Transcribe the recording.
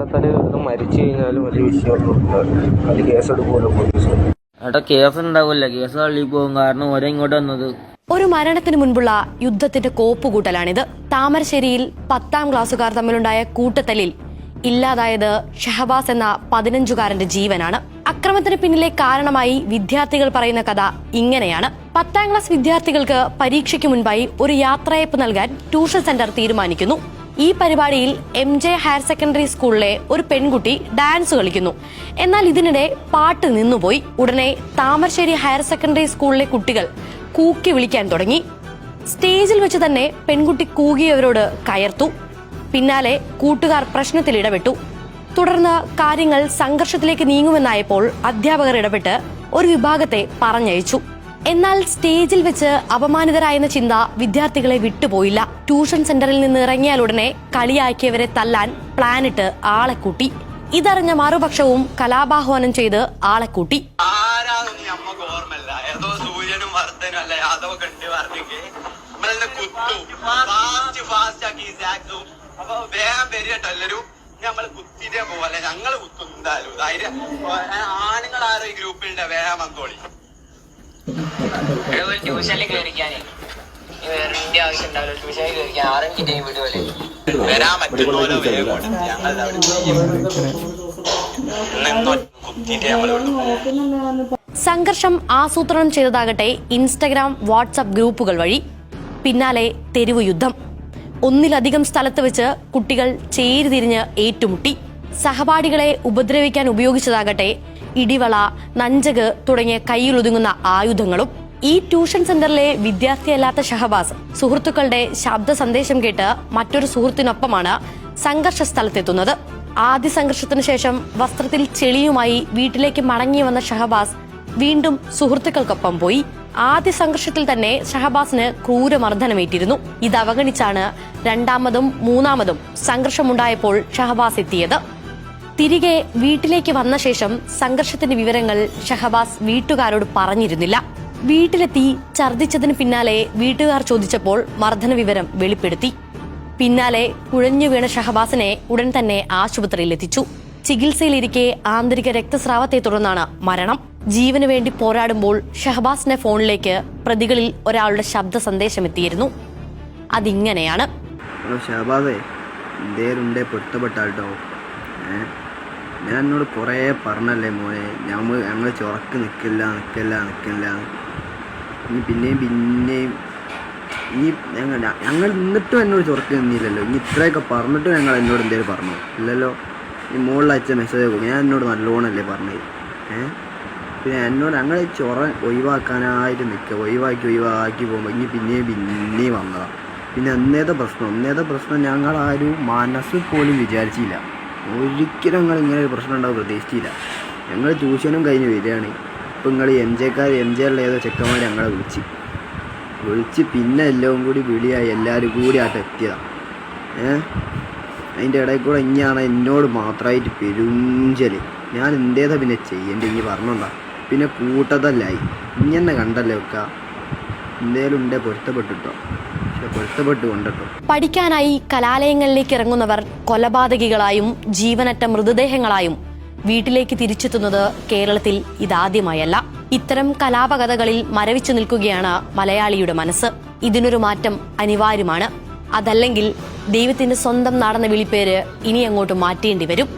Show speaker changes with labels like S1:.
S1: കൂട്ടത്തൽ ഇത് മരിച്ചു കഴിഞ്ഞാലും വലിയ വിഷയമൊന്നും ഉണ്ടാവില്ല. അത് കേസെടുക്കുമല്ലോ പോലീസ്
S2: ഏട്ടാ കേസ് ഉണ്ടാവില്ല. കേസ് തള്ളി പോകും. കാരണം ഓരോ ഇങ്ങോട്ട് വന്നത്.
S3: ഒരു മരണത്തിന് മുൻപുള്ള യുദ്ധത്തിന്റെ കോപ്പുകൂട്ടലാണിത്. താമരശ്ശേരിയിൽ പത്താം ക്ലാസ്സുകാർ തമ്മിലുണ്ടായ കൂട്ടത്തലിൽ ഇല്ലാതായത് ഷഹബാസ് എന്ന പതിനഞ്ചുകാരന്റെ ജീവനാണ്. അക്രമത്തിന് പിന്നിലെ കാരണമായി വിദ്യാർത്ഥികൾ പറയുന്ന കഥ ഇങ്ങനെയാണ്. പത്താം ക്ലാസ് വിദ്യാർത്ഥികൾക്ക് പരീക്ഷയ്ക്ക് മുൻപായി ഒരു യാത്രയപ്പ് നൽകാൻ ട്യൂഷൻ സെന്റർ തീരുമാനിക്കുന്നു. ഈ പരിപാടിയിൽ എം ജെ ഹയർ സെക്കൻഡറി സ്കൂളിലെ ഒരു പെൺകുട്ടി ഡാൻസ് കളിക്കുന്നു. എന്നാൽ ഇതിനിടെ പാട്ട് നിന്നുപോയി. ഉടനെ താമരശ്ശേരി ഹയർ സെക്കൻഡറി സ്കൂളിലെ കുട്ടികൾ കൂക്കി വിളിക്കാൻ തുടങ്ങി. സ്റ്റേജിൽ വെച്ച് തന്നെ പെൺകുട്ടി കൂകിയവരോട് കയർത്തു. പിന്നാലെ കൂട്ടുകാർ പ്രശ്നത്തിൽ ഇടപെട്ടു. തുടർന്ന് കാര്യങ്ങൾ സംഘർഷത്തിലേക്ക് നീങ്ങുമെന്നായപ്പോൾ അധ്യാപകർ ഇടപെട്ട് ഒരു വിഭാഗത്തെ പറഞ്ഞയച്ചു. എന്നാൽ സ്റ്റേജിൽ വെച്ച് അപമാനിതരായെന്ന ചിന്ത വിദ്യാർത്ഥികളെ വിട്ടുപോയില്ല. ട്യൂഷൻ സെന്ററിൽ നിന്ന് ഇറങ്ങിയാൽ ഉടനെ കളിയാക്കിയവരെ തല്ലാൻ പ്ലാനിട്ട് ആളെ കൂട്ടി. ഇതറിഞ്ഞ മറുപക്ഷവും കലാപാഹ്വാനം ചെയ്ത് ആളെ കൂട്ടി.
S4: നമ്മൾ കുത്തിട്ടേ പോലെ ഞങ്ങൾ കുത്തും എന്തായാലും. ആണുങ്ങൾ ആരോ ഈ ഗ്രൂപ്പിലുണ്ട് വേഗം വന്നോളി.
S3: സംഘർഷം ആസൂത്രണം ചെയ്തതാകട്ടെ ഇൻസ്റ്റഗ്രാം വാട്സപ്പ് ഗ്രൂപ്പുകൾ വഴി. പിന്നാലെ തെരുവ് യുദ്ധം. ഒന്നിലധികം സ്ഥലത്ത് വെച്ച് കുട്ടികൾ ചേരിതിരിഞ്ഞ് ഏറ്റുമുട്ടി. സഹപാഠികളെ ഉപദ്രവിക്കാൻ ഉപയോഗിച്ചതാകട്ടെ ഇടിവള നഞ്ചക് തുടങ്ങിയ കയ്യിലൊതുങ്ങുന്ന ആയുധങ്ങളും. ഈ ട്യൂഷൻ സെന്ററിലെ വിദ്യാർത്ഥിയല്ലാത്ത ഷഹബാസ് സുഹൃത്തുക്കളുടെ ശബ്ദ സന്ദേശം കേട്ട് മറ്റൊരു സുഹൃത്തിനൊപ്പമാണ് സംഘർഷ സ്ഥലത്തെത്തുന്നത്. ആദ്യ സംഘർഷത്തിന് ശേഷം വസ്ത്രത്തിൽ ചെളിയുമായി വീട്ടിലേക്ക് മടങ്ങി വന്ന ഷഹബാസ് വീണ്ടും സുഹൃത്തുക്കൾക്കൊപ്പം പോയി. ആദ്യ സംഘർഷത്തിൽ തന്നെ ഷഹബാസിന് ക്രൂരമർദ്ദനമേറ്റിരുന്നു. ഇത് അവഗണിച്ചാണ് രണ്ടാമതും മൂന്നാമതും സംഘർഷമുണ്ടായപ്പോൾ ഷഹബാസ് എത്തിയത്. തിരികെ വീട്ടിലേക്ക് വന്ന ശേഷം സംഘർഷത്തിന്റെ വിവരങ്ങൾ ഷഹബാസ് വീട്ടുകാരോട് പറഞ്ഞിരുന്നില്ല. വീട്ടിലെത്തി ഛർദ്ദിച്ചതിന് പിന്നാലെ വീട്ടുകാർ ചോദിച്ചപ്പോൾ മർദ്ദന വിവരം വെളിപ്പെടുത്തി. പിന്നാലെ കുഴഞ്ഞു വീണ ഷഹബാസിനെ ഉടൻ തന്നെ ആശുപത്രിയിൽ എത്തിച്ചു. ചികിത്സയിലിരിക്കെ ആന്തരിക രക്തസ്രാവത്തെ തുടർന്നാണ് മരണം. ജീവന് വേണ്ടി പോരാടുമ്പോൾ ഷഹബാസിന്റെ ഫോണിലേക്ക് പ്രതികളിൽ ഒരാളുടെ ശബ്ദ സന്ദേശം എത്തിയിരുന്നു അതിങ്ങനെയാണ്
S5: ഷഹബാസേ ഞാൻ എന്നോട് കുറേ പറഞ്ഞല്ലേ മോനെ. ഞാൻ ഞങ്ങൾ ചുറക്ക് നിൽക്കില്ല നിൽക്കില്ല നിൽക്കില്ല ഇനി പിന്നെയും പിന്നെയും ഇനി ഞങ്ങൾ ഞങ്ങൾ എന്നിട്ടും എന്നോട് ചൊറക്ക് നിന്നില്ലല്ലോ. ഇനി ഇത്രയൊക്കെ പറഞ്ഞിട്ടും ഞങ്ങൾ എന്നോട് എന്തേലും പറഞ്ഞു? ഇല്ലല്ലോ. ഈ മുകളിൽ അയച്ച മെസ്സേജ് ഒക്കെ ഞാൻ എന്നോട് നല്ലോണല്ലേ പറഞ്ഞത് ഏ? പിന്നെ എന്നോട് ഞങ്ങൾ ചൊറ ഒഴിവാക്കാനായിട്ട് നിൽക്കുക. ഒഴിവാക്കി ഒഴിവാക്കി പോകുമ്പോൾ ഇനി പിന്നെയും പിന്നെയും വന്നതാണ് പിന്നെ അന്നേത്തെ പ്രശ്നം അന്നേത്തെ പ്രശ്നം ഞങ്ങൾ ആരും മനസ്സിൽ പോലും വിചാരിച്ചില്ല. ഒരിക്കലും ഞങ്ങൾ ഇങ്ങനെ ഒരു പ്രശ്നം ഉണ്ടാവും പ്രതീക്ഷിച്ചില്ല. ഞങ്ങൾ ട്യൂഷനും കഴിഞ്ഞ് വരികയാണ്. ഇപ്പം നിങ്ങൾ എം ജെക്കാർ എം ജെ ഉള്ള ഏതോ ചെക്കന്മാർ ഞങ്ങളെ വിളിച്ച്. വിളിച്ച് പിന്നെ എല്ലാം കൂടി വിളിയായി എല്ലാവരും കൂടി ആയിട്ട് എത്തിയതാണ് ഏഹ് അതിന്റെ ഇടയിൽ കൂടെ ഇനിയാണ് എന്നോട് മാത്രമായിട്ട് പെരുഞ്ചൽ. ഞാൻ എന്തേതാ പിന്നെ ചെയ്യേണ്ടി? ഇനി പറഞ്ഞോണ്ടാ. പിന്നെ കൂട്ടതല്ലായി. ഇങ്ങനെ കണ്ടല്ലേ വെക്ക എന്തേലും ഉണ്ടേ പൊരുത്തപ്പെട്ടിട്ടോ?
S3: പഠിക്കാനായി കലാലയങ്ങളിലേക്ക് ഇറങ്ങുന്നവർ കൊലപാതകികളായും ജീവനറ്റ മൃതദേഹങ്ങളായും വീട്ടിലേക്ക് തിരിച്ചെത്തുന്നത് കേരളത്തിൽ ഇതാദ്യമായല്ല. ഇത്തരം കലാപകഥകളിൽ മരവിച്ചു നിൽക്കുകയാണ് മലയാളിയുടെ മനസ്സ്. ഇതിനൊരു മാറ്റം അനിവാര്യമാണ്. അതല്ലെങ്കിൽ ദൈവത്തിന്റെ സ്വന്തം നാടെന്ന വിളിപ്പേര് ഇനി അങ്ങോട്ട് മാറ്റേണ്ടി വരും.